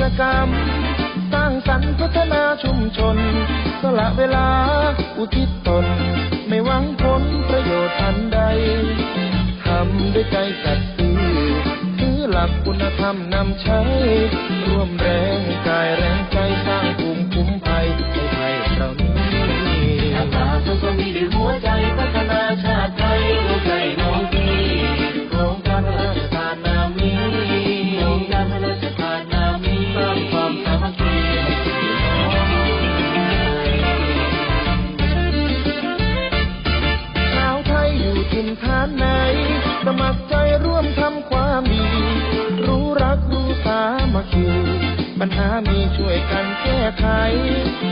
จกรรม สร้างสรรค์พัฒนาชุมชน สละเวลาอุทิศตน ไม่หวังผลประโยชน์ทันใด ทำด้วยใจสัตย์ซื่อถือหลักคุณธรรมนำใช้ ร่วมแรงกายแรงใจ คคีปัญหามีช่วยกันแก้ไข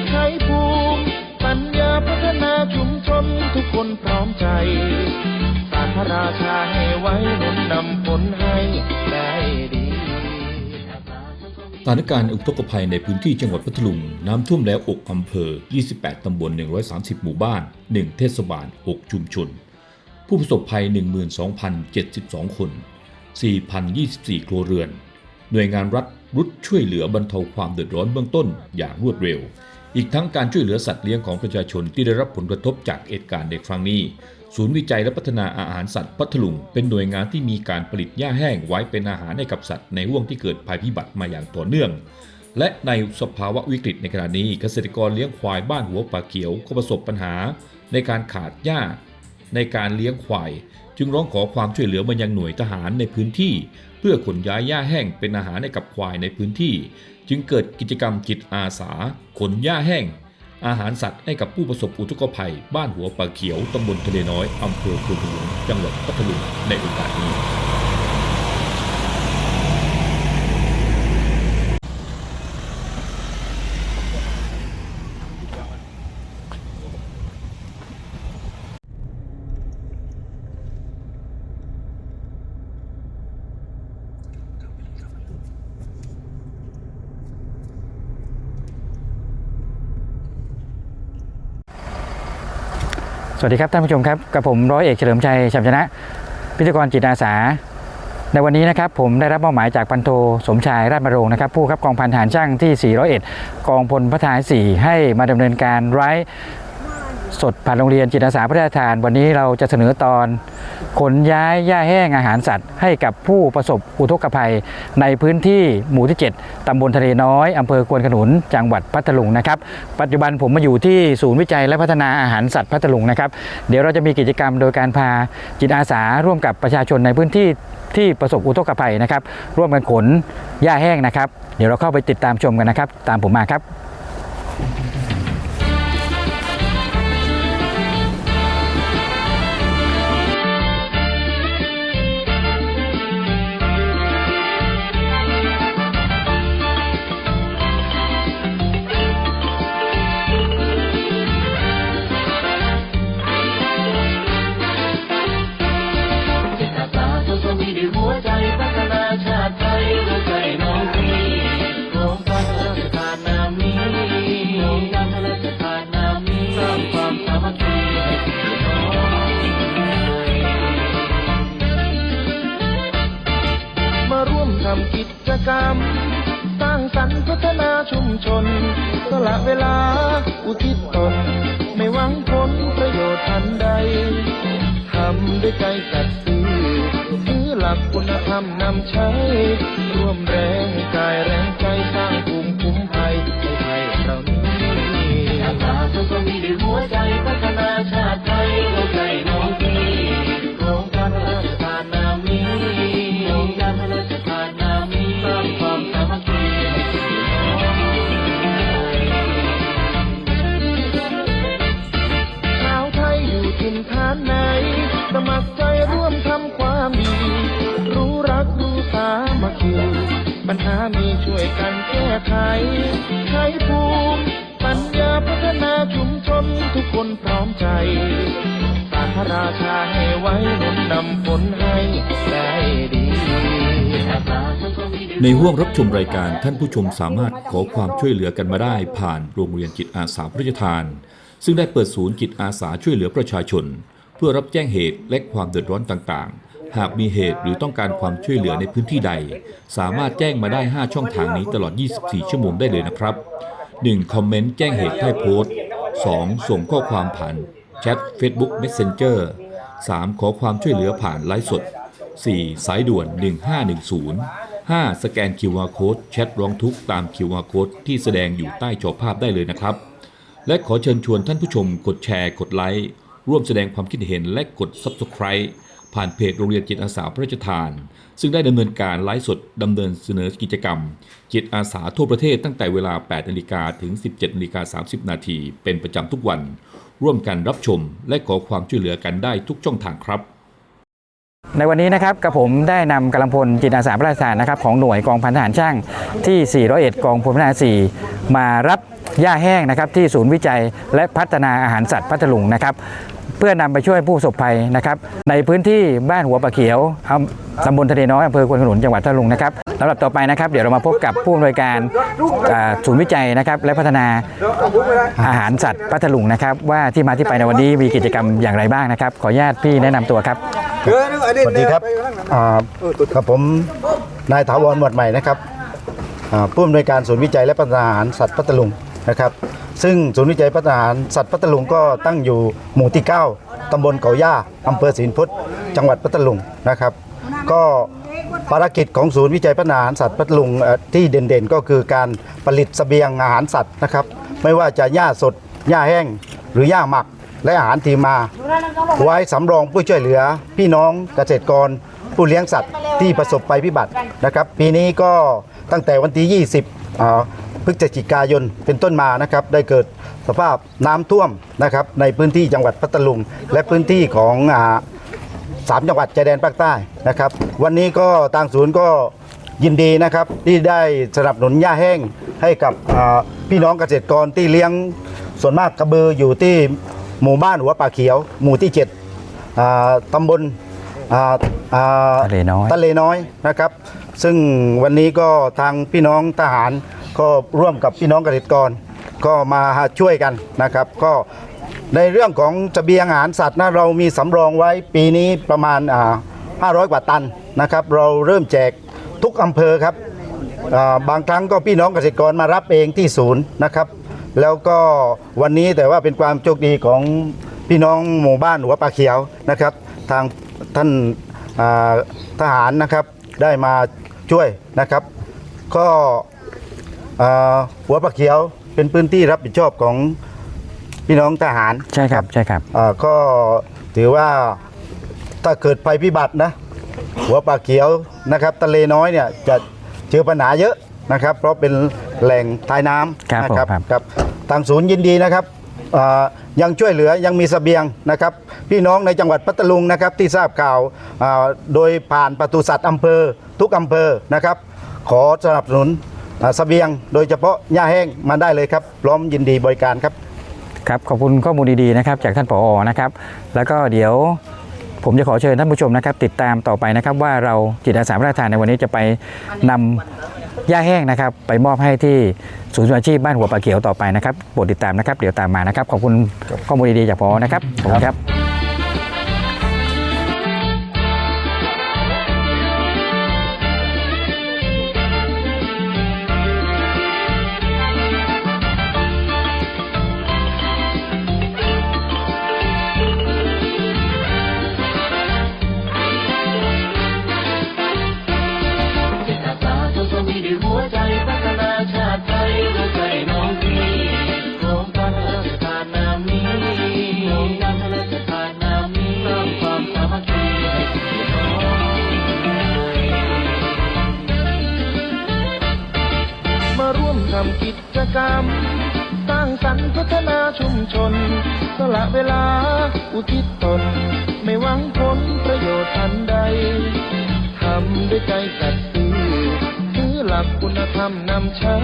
ใช้ภูมิปัญญาพัฒนาชุมชนทุกคนพร้อมใจสารพระราชาให้ไว้หนุนนำผลให้ได้ดีสถานการณ์อุทกภัยในพื้นที่จังหวัดพัทลุง น้ำท่วมแล้ว 6 อำเภอ 28 ตำบล 130 หมู่บ้าน 1 เทศบาล 6 ชุมชน ผู้ประสบภัย 12,072 คน 4,024 ครัวเรือน หน่วยงานรัฐ รุดช่วยเหลือบรรเทาความเดือดร้อนเบื้องต้นอย่างรวดเร็ว อีกทั้งการช่วยเหลือสัตว์เลี้ยงของประชาชนที่ได้รับผลกระทบจากเหตุการณ์ในครั้งนี้ ศูนย์วิจัยและพัฒนาอาหารสัตว์พัทลุง เป็นหน่วยงานที่มีการผลิตหญ้าแห้งไว้เป็นอาหารให้กับสัตว์ในห่วงที่เกิดภัยพิบัติมาอย่างต่อเนื่อง และในสภาวะวิกฤตในขณะนี้เกษตรกรเลี้ยงควายบ้านหัวป่าเขียวก็ประสบปัญหา ในการขาดหญ้าในการเลี้ยงควาย จึงร้องขอความช่วยเหลือมายังหน่วยทหารในพื้นที่ เพื่อขนย้ายหญ้าแห้งเป็นอาหารให้กับควายในพื้นที่ จึงเกิดกิจกรรมจิตอาสา ขนหญ้าแห้ง อาหารสัตว์ให้กับผู้ประสบอุทกภัย บ้านหัวป่าเขียวตำบลทะเลน้อยอำเภอพลหลวงจังหวัดพัทลุงในโอกาสนี้ สวัสดีครับท่านผู้ชมครับกับผมร้อยเอกเฉลิมชัยชัมชนะ พิธีกรจิตอาสา ในวันนี้นะครับผมได้รับมอบหมายจากพันโทสมชายราชมรงนะครับผู้ครับกองพันฐานช่างที่ 401 กองพลพระทหาร4ให้มาดำเนินการไร้สดผ่านโรงเรียนจิตอาสาพระราชทาน วันนี้เราจะเสนอตอน ขนย้ายหญ้าแห้งอาหารสัตว์ ให้กับผู้ประสบอุทกภัย ในพื้นที่หมู่ที่ 7ตำบลทะเลน้อยอำเภอควนขนุนจังหวัดพัทลุงนะครับ ปัจจุบันผมมาอยู่ที่ศูนย์วิจัยและพัฒนาอาหารสัตว์พัทลุงนะครับ เดี๋ยวเราจะมีกิจกรรมโดยการพาจิตอาสาร่วมกับประชาชนในพื้นที่ที่ประสบอุทกภัยนะครับ ร่วมกันขนหญ้าแห้งนะครับ เดี๋ยวเราเข้าไปติดตามชมกันนะครับ ตามผมมาครับ กรรม สร้างสรรค์พัฒนาชุมชน สละเวลาอุทิศตน ไม่หวังผลประโยชน์ทันใด ทำด้วยใจสัตย์ซื่อถือหลักคุณธรรมนำใช้ ร่วมแรงกายแรง ระราชาให้ไว้หนุนนำผลให้ได้ดี ในห่วงรับชมรายการท่านผู้ชมสามารถขอความช่วยเหลือกันมาได้ผ่านโรงเรียนจิตอาสาพระราชทาน ซึ่งได้เปิดศูนย์จิตอาสาช่วยเหลือประชาชน เพื่อรับแจ้งเหตุและความเดือดร้อนต่างๆ หากมีเหตุหรือต้องการความช่วยเหลือในพื้นที่ใด สามารถแจ้งมาได้ 5 ช่องทางนี้ตลอด 24 ชั่วโมงได้เลยนะครับ 1. คอมเมนต์แจ้งเหตุใต้โพสต์ 2. ส่งข้อความผ่าน แชท Facebook Messenger 3. ขอความช่วยเหลือผ่านไลฟ์สด 4. สายด่วน 1510 5. สแกน QR Code แชทร้องทุกข์ตาม QR Code ที่แสดงอยู่ใต้จอภาพได้เลยนะครับ และขอเชิญชวนท่านผู้ชมกดแชร์ กดไลค์ ร่วมแสดงความคิดเห็นและกด Subscribe ผ่านเพจโรงเรียนจิตอาสาพระราชทาน ซึ่งได้ดำเนินการไลฟ์สดดำเนินเสนอกิจกรรม จิตอาสาทั่วประเทศตั้งแต่เวลา 8นาฬิกาถึง 17นาฬิกา30 นาทีเป็นประจำทุกวัน ร่วมกันรับชม และขอความช่วยเหลือกันได้ทุกช่องทางครับในวันนี้นะครับกับผมได้นำกำลังพลจิตอาสาพระราชทานนะครับของหน่วยกองพันทหารช่างที่ 401 กองพลพลทหาร 4 มารับ หญ้าแห้งนะครับที่ศูนย์วิจัยและพัฒนาอาหารสัตว์พัทลุงนะครับเพื่อนำไปช่วยผู้ประสบภัยนะครับในพื้นที่บ้านหัวปะเขียวอำตำบลทะเลน้อยอำเภอควนขนุนจังหวัดพัทลุงนะครับลำดับต่อไปนะครับเดี๋ยวเรามาพบกับผู้อำนวยการศูนย์วิจัยนะครับและพัฒนาอาหารสัตว์พัทลุงนะครับว่าที่มาที่ไปในวันนี้มีกิจกรรมอย่างไรบ้างนะครับ ขออนุญาตพี่แนะนำตัวครับสวัสดีครับอ่ากับผมนายถาวรหมวดใหม่นะครับผู้อำนวยการศูนย์วิจัยและพัฒนาอาหารสัตว์พัทลุง นะครับ ซึ่งศูนย์วิจัยพัฒนาสัตว์พัทลุงก็ตั้งอยู่หมู่ที่ 9ตำบลเขาย่าอำเภอศรีนพุทธจังหวัดพัทลุงนะครับ ก็ภารกิจของศูนย์วิจัยพัฒนาสัตว์พัทลุงที่เด่นๆ ก็คือการผลิตสเสบียงอาหารสัตว์นะครับ ไม่ว่าจะหญ้าสดหญ้าแห้ง หรือหญ้าหมักและอาหารทีมา ไว้สำรองผู้ช่วยเหลือ พี่น้องเกษตรกร ผู้เลี้ยงสัตว์ที่ประสบภัยพิบัตินะครับ ปีนี้ก็ตั้งแต่วันที่ 20 พฤศจิกายนเป็นต้นมานะครับได้เกิดสภาพน้ำท่วมนะครับในพื้นที่จังหวัดพัทลุง และพื้นที่ของอ่าสามจังหวัดชายแดนภาคใต้นะครับ วันนี้ก็ทางศูนย์ก็ยินดีนะครับที่ได้สนับสนุนหญ้าแห้งให้กับอ่าพี่น้องเกษตรกรที่เลี้ยงส่วนมากกระบืออยู่ที่หมู่บ้านหัวป่าเขียว หมู่ที่7อ่าตำบลอ่าอ่าทะเลน้อยทะเลน้อยนะครับ ซึ่งวันนี้ก็ทางพี่น้องทหาร ก็ร่วมกับพี่น้องเกษตรกร ก็มาช่วยกันนะครับ ก็ในเรื่องของเสบียงอาหารสัตว์นะเรามีสำรองไว้ปีนี้ประมาณ500 กว่าตันนะครับ เราเริ่มแจกทุกอำเภอครับบางครั้งก็พี่น้องเกษตรกรมารับเองที่ศูนย์นะครับ แล้วก็วันนี้แต่ว่าเป็นความโชคดีของพี่น้องหมู่บ้านหัวปลาเขียวนะครับ ทางท่านทหารนะครับได้มาช่วยนะครับ ก็ อ่าหัวปลาเขียวเป็นพื้นที่รับผิดชอบของพี่น้องทหารใช่ครับใช่ครับ อ่าก็ถือว่าถ้าเกิดภัยพิบัตินะ หัวปลาเขียวนะครับทะเลน้อยเนี่ยจะเจอปัญหาเยอะนะครับ เพราะเป็นแหล่งทายน้ำครับนะผมครับครับครับ ทางศูนย์ยินดีนะครับอ่ายังช่วยเหลือยังมีเสบียงนะครับ พี่น้องในจังหวัดพัทลุงนะครับที่ทราบข่าวอ่าโดยผ่านปศุสัตว์อำเภอทุกอำเภอนะครับ ขอสนับสนุน อ่าเสบียง โดยเฉพาะหญ้าแห้งมาได้เลยครับพร้อมยินดีบริการครับครับขอบคุณข้อมูลดีๆนะครับจากท่านผอนะครับ แล้วก็เดี๋ยวผมจะขอเชิญท่านผู้ชมนะครับ ติดตามต่อไปนะครับ ว่าเราจิตอาสาพระราชทานในวันนี้จะไปนำหญ้าแห้งนะครับ ไปมอบให้ที่ศูนย์อาชีพบ้านหัวปลาเขียวต่อไปนะครับโปรดติดตามนะครับ เดี๋ยวตามมานะครับ ขอบคุณข้อมูลดีๆจากผอนะครับขอบคุณครับ ละเวลา อุทิศตน ไม่หวังผลประโยชน์อันใด ทำด้วยใจสัตย์ซื่อถือหลักคุณธรรมนำใช้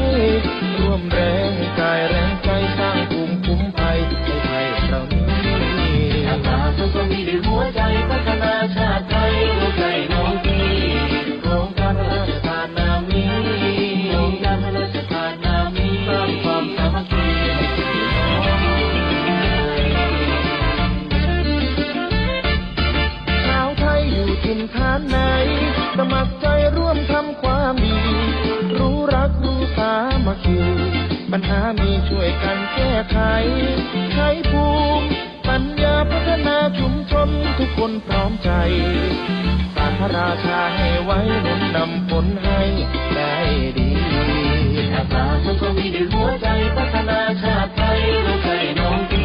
ร่วมแรงกายแรงใจสร้างภูมิคุ้มภัยให้ไทยเรานี้ ปัญหามีช่วยกันแก้ไข ใช้ภูมิปัญญาพัฒนาชุมชนทุกคนพร้อมใจสาพระราชาให้ไว้หนุนนำผลให้ได้ดีถ้าสาสมัครมีด้วยหัวใจพัฒนาชาติไทยเราใจน้อง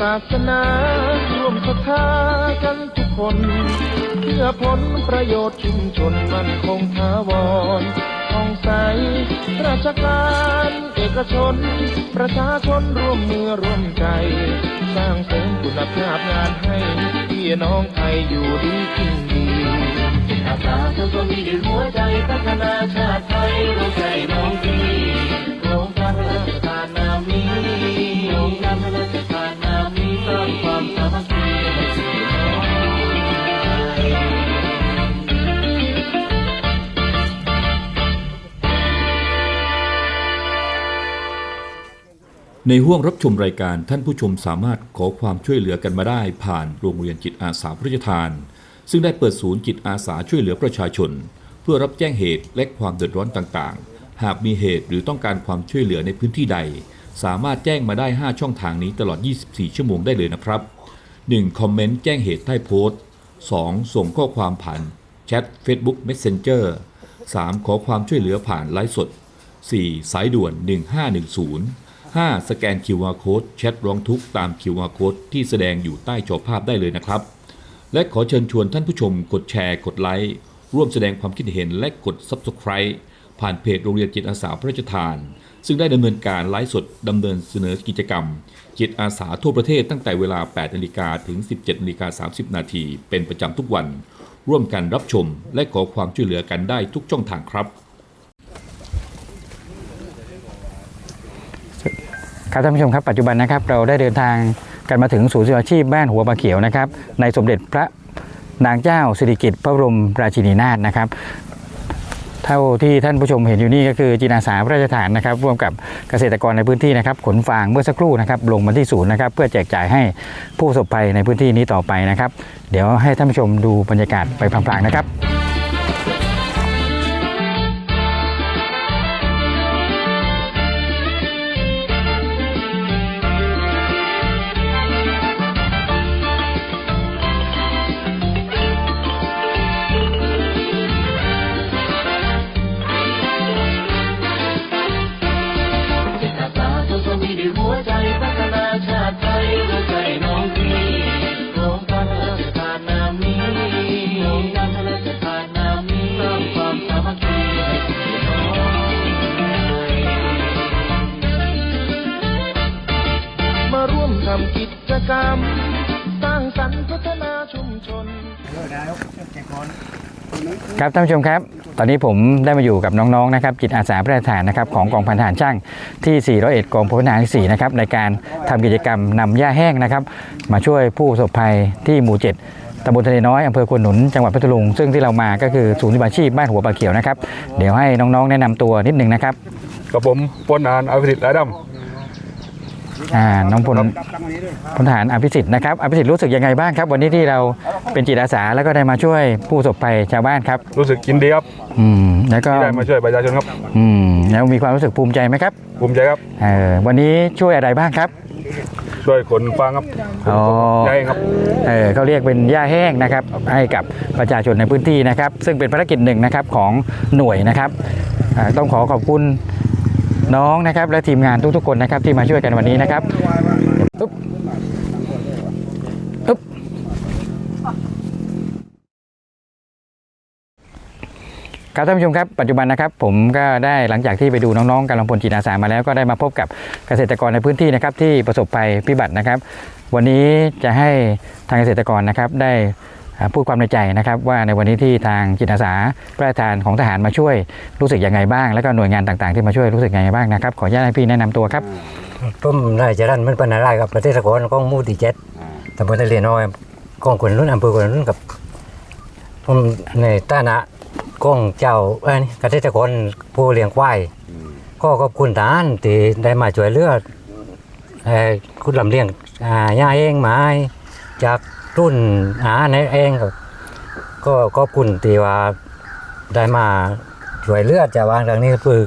ศาสนาร่วมศรัทธากันทุกคน เพื่อผลประโยชน์ชุมชนมันคงถาวรท่องใส ราชการเอกชน ประชาชนร่วมมือร่วมใจ สร้างเสริมคุณภาพงานให้พี่น้องไทยอยู่ดีกินดีอาสาสมัครมีด้วยหัวใจพัฒนาชาติไทยเราใจน้องพี่โครงการพระราชทานนามีโครงการพระราชทานนามี สร้างความสามัคคีให้พี่น้องในห่วงรับชมรายการท่านผู้ชมสามารถขอความช่วยเหลือกันมาได้ผ่านโรงเรียนจิตอาสาพระราชทาน ซึ่งได้เปิดศูนย์จิตอาสาช่วยเหลือประชาชน เพื่อรับแจ้งเหตุและความเดือดร้อนต่างๆ หากมีเหตุหรือต้องการความช่วยเหลือในพื้นที่ใด สามารถแจ้งมาได้ 5 ช่องทางนี้ตลอด 24 ชั่วโมงได้เลยนะครับ 1. คอมเมนต์แจ้งเหตุใต้โพสต์ 2. ส่งข้อความผ่านแชท Facebook Messenger 3. ขอความช่วยเหลือผ่านไลฟ์สด 4. สายด่วน 1510 5. สแกน QR Code แชทร้องทุกข์ตาม QR Code ที่แสดงอยู่ใต้จอภาพได้เลยนะครับ และขอเชิญชวนท่านผู้ชมกดแชร์ กดไลค์ ร่วมแสดงความคิดเห็นและกด Subscribe ผ่านเพจโรงเรียนจิตอาสาพระราชทาน ซึ่งได้ดำเนินการไลฟ์สดดำเนินเสนอกิจกรรม จิตอาสาทั่วประเทศตั้งแต่เวลา 8นาฬิกาถึง 17นาฬิกา30 นาที เป็นประจำทุกวัน ร่วมกันรับชม และขอความช่วยเหลือกันได้ทุกช่องทางครับ ครับท่านผู้ชมครับปัจจุบันนะครับเราได้เดินทางกันมาถึงศูนย์ศิลปาชีพบ้านหัวปลาเขียวนะครับในสมเด็จพระนางเจ้าสิริกิติ์พระบรมราชินีนาถนะครับ เท่าที่ท่านผู้ชมเห็นอยู่นี่ก็คือจินอาสาพระราชทานนะครับ ร่วมกับเกษตรกรในพื้นที่นะครับ ขนฟางเมื่อสักครู่นะครับ ลงมาที่ศูนย์นะครับ เพื่อแจกจ่ายให้ผู้ประสบภัยในพื้นที่นี้ต่อไปนะครับ เดี๋ยวให้ท่านผู้ชมดูบรรยากาศไปพลางๆนะครับ ครับท่านผู้ชมครับ ตอนนี้ผมได้มาอยู่กับน้องๆนะครับจิตอาสาพระราชทานนะครับของกองพันทหารช่างที่401กองพลทหารที่4นะครับในการทำกิจกรรมนำหญ้าแห้งนะครับ มาช่วยผู้ประสบภัยที่หมู่ 7ตำบลทะเลน้อยอำเภอควนหนุนจังหวัดพัทลุง ซึ่งที่เรามาก็คือศูนย์วิชาชีพบ้านหัวปลาเขียวนะครับ เดี๋ยวให้น้องๆ แนะนำตัวนิดหนึงนะครับกับผมพลนานอภิสิทธิ์ไรด อ่าน้องพลพลทหารอภิสิทธิ์นะครับอภิสิทธิ์รู้สึกยังไงบ้างครับ วันนี้ที่เราเป็นจิตอาสาแล้วก็ได้มาช่วยผู้ประสบภัยชาวบ้านครับำรู้สึกยินดีครับอืมแล้วก็ที่ได้มาช่วยประชาชนครับอืมแล้วมีความรู้สึกภูมิใจไหมครับภูมิใจครับเออวันนี้ช่วยอะไรบ้างครับช่วยขนฟางครับอ๋อใช่ครับเออเขาเรียกเป็นหญ้าแห้งนะครับ ให้กับประชาชนในพื้นที่นะครับ ซึ่งเป็นภารกิจหนึ่งนะครับของหน่วยนะครับอ่าต้องขอขอบคุณ น้องนะครับ และทีมงานทุกๆคนนะครับ ที่มาช่วยกันวันนี้นะครับอึ๊บอึ๊บครับท่านผู้ชมครับปัจจุบันนะครับผมก็ได้หลังจากที่ไปดูน้องๆกำลังพลจิตอาสามาแล้วก็ได้มาพบกับเกษตรกรในพื้นที่นะครับที่ประสบภัยพิบัตินะครับ วันนี้จะให้ทางเกษตรกรนะครับได้ พูดความในใจนะครับว่าในวันนี้ที่ทางจิตอาสาพระราชทานของทหารมาช่วยรู้สึกยังไงบ้าง แล้วก็หน่วยงานต่างๆที่มาช่วยรู้สึกยังไงบ้างนะครับขออนุญาตให้พี่แนะนำตัวครับผมนายจรันมันเป็นอะไรกับประเทศกรของมู่ที่เจ็ดตำบลทะเลน้อยกองคนรุ่นอำเภอคนรุ่นกับผมในฐานะกองเจ้าเอ้ยเกษตรกรผู้เลี้ยงควายก็ขอบคุณทหารที่ได้มาช่วยเหลือเอ่อคุณลำเลียงอาย่าเองไม้จาก รุ่นหาในเองก็ก็ก็คุณตีว่าได้มาช่วยเลือดจากวางทางนี้คือ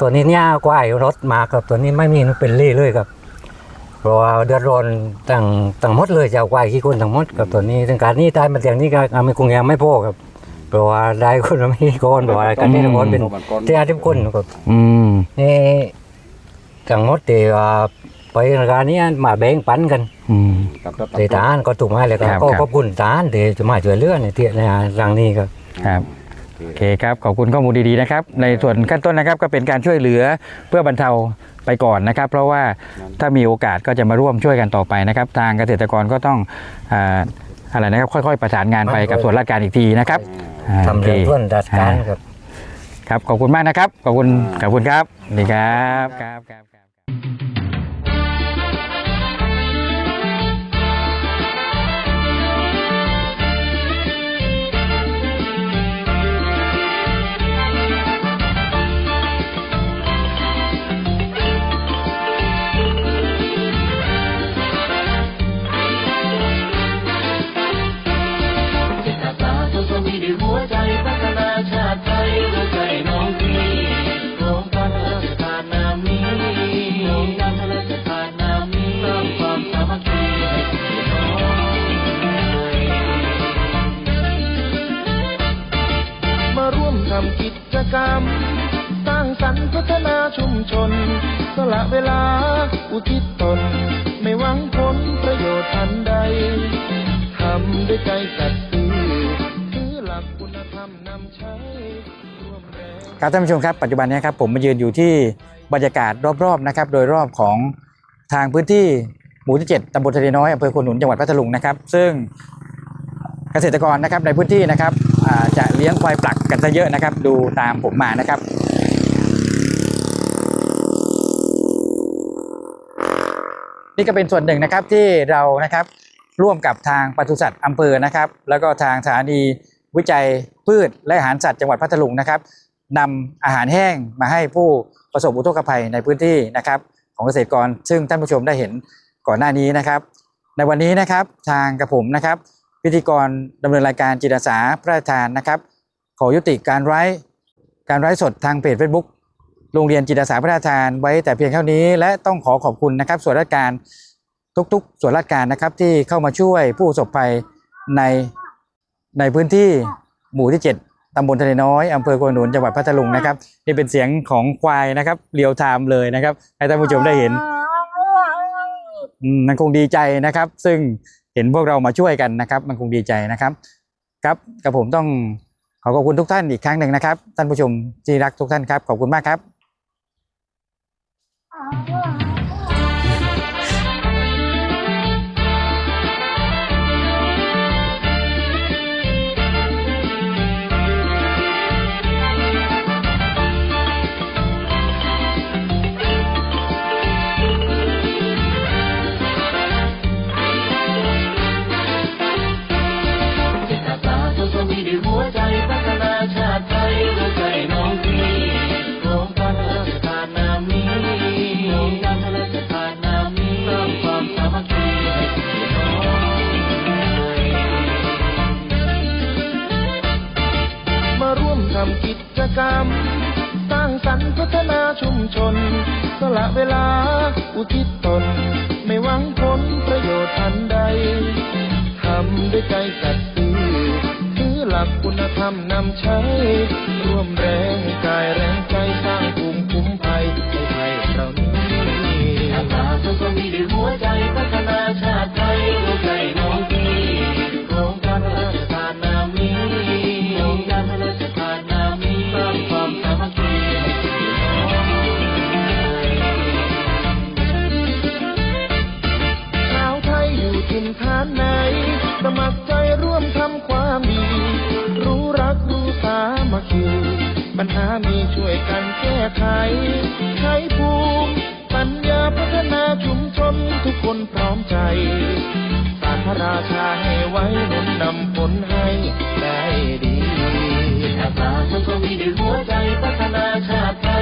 ตัวนี้เนี่ยกว้ายรถมาครับตัวนี้ไม่มีมันเป็นรี่เลยครับเพราะว่าเดือดร้อนตั้งตั้งหมดเลยจะเอาควายขี้คนทั้งหมดกับตัวนี้ถึงการนี้ตายมาอย่างนี้ก็อะมันคงยังไม่พอครับเพราะว่าได้คนละไม่กี่คนเพราะว่าการนี้ทั้งหมดเป็นเจ้าทุกคนครับอืมนี่ทั้งหมดที่ว่าไปในการนี้มาแบ่งปันกัน อืม ที่ทหารก็ถูกมาเลยก็ครับก็ครับ ขอบคุณทหารที่จะมาช่วยเหลือในที่ในรังนี้ครับ ครับ โอเคครับขอบคุณข้อมูลดีๆนะครับ ในส่วนขั้นต้นนะครับก็เป็นการช่วยเหลือเพื่อบรรเทาไปก่อนนะครับ เพราะว่าถ้ามีโอกาสก็จะมาร่วมช่วยกันต่อไปนะครับ ทางเกษตรกรก็ต้องอ่าอะไรนะครับค่อยๆ ประสานงานไปกับส่วนราชการอีกทีนะครับอ่าทำเรื่องโอค ส่วนราชการครับ ครับขอบคุณมากนะครับ ขอบคุณขอบคุณครับนี่ครับครับครับครับ ครับท่านผู้ชมครับปัจจุบันนี้ครับผมมายืนอยู่ที่บรรยากาศรอบๆนะครับโดยรอบของทางพื้นที่หมู่ที่ 7ตำบลทะเลน้อยอำเภอโคนหนุนจังหวัดพัทลุงนะครับ ซึ่งเกษตรกรนะครับในพื้นที่นะครับจะเลี้ยงควายปลักกันซะเยอะนะครับ ดูตามผมมานะครับนี่ก็เป็นส่วนหนึ่งนะครับที่เรานะครับร่วมกับทางปศุสัตว์อำเภอนะครับ แล้วก็ทางสถานี วิจัยพืชและอาหารสัตว์จังหวัดพัทลุงนะครับนำอาหารแห้งมาให้ผู้ประสบอุทกภัยในพื้นที่นะครับ ของเกษตรกร ซึ่งท่านผู้ชมได้เห็นก่อนหน้านี้นะครับ ในวันนี้นะครับทางกระผมนะครับ พิธีกรดำเนินรายการจิตอาสาพระราชทานนะครับ ขอยุติการไร้การไร้สดทางเพจ Facebook โรงเรียนจิตอาสาพระราชทานไว้แต่เพียงเท่านี้และต้องขอขอบคุณนะครับ ส่วนราชการทุกๆ ส่วนราชการนะครับที่เข้ามาช่วยผู้ประสบภัยใน ในพื้นที่หมู่ที่ 7 ตำบลทะเลน้อยอำเภอโกวนหนุนจังหวัดพัทลุงนะครับนี่เป็นเสียงของควายนะครับเรียวไทม์เลยนะครับ ให้ท่านผู้ชมได้เห็นมมันคงดีใจนะครับ ซึ่งเห็นพวกเรามาช่วยกันนะครับ มันคงดีใจนะครับ ครับกับผมต้องขอขอบคุณทุกท่านอีกครั้งหนึ่งนะครับ ท่านผู้ชมที่รักทุกท่านครับ ขอบคุณมากครับ กิจกรรม สร้างสรรค์พัฒนาชุมชน สละเวลาอุทิศตน ไม่หวังผลประโยชน์ทันใด ทำด้วยใจสัตย์ซื่อถือหลักคุณธรรมนำใช้ ร่วมแรงกายแรงใจสร้างภูมิคุ้มภัยให้ไทยเรานี้ คิว ปัญหามีช่วยกันแก้ไข ใช้ภูมิปัญญาพัฒนาชุมชนทุกคนพร้อมใจสารพระราชาให้ไว้หนุนนำผลให้ได้ดีถ้าสาทุกคนมีด้วยหัวใจพัฒนาชาติไทย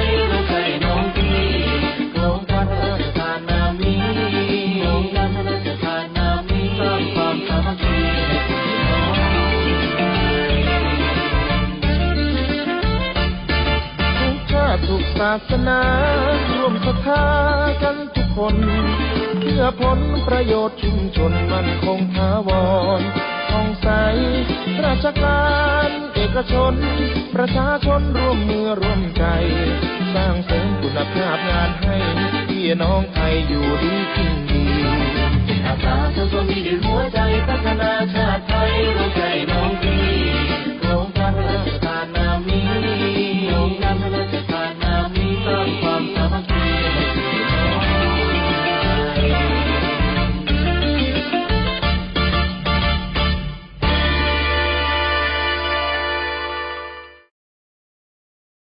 ศาสนาร่วมศรัทธากันทุกคน เพื่อผลประโยชน์ชุมชนมันคงถาวรท่องใส ราชการเอกชน ประชาชนร่วมมือร่วมใจ สร้างเสริมคุณภาพงานให้พี่น้องไทยอยู่ดีกินดีอาสาทำความดีด้วยหัวใจพัฒนาชาติไทยเราใจน้องพี่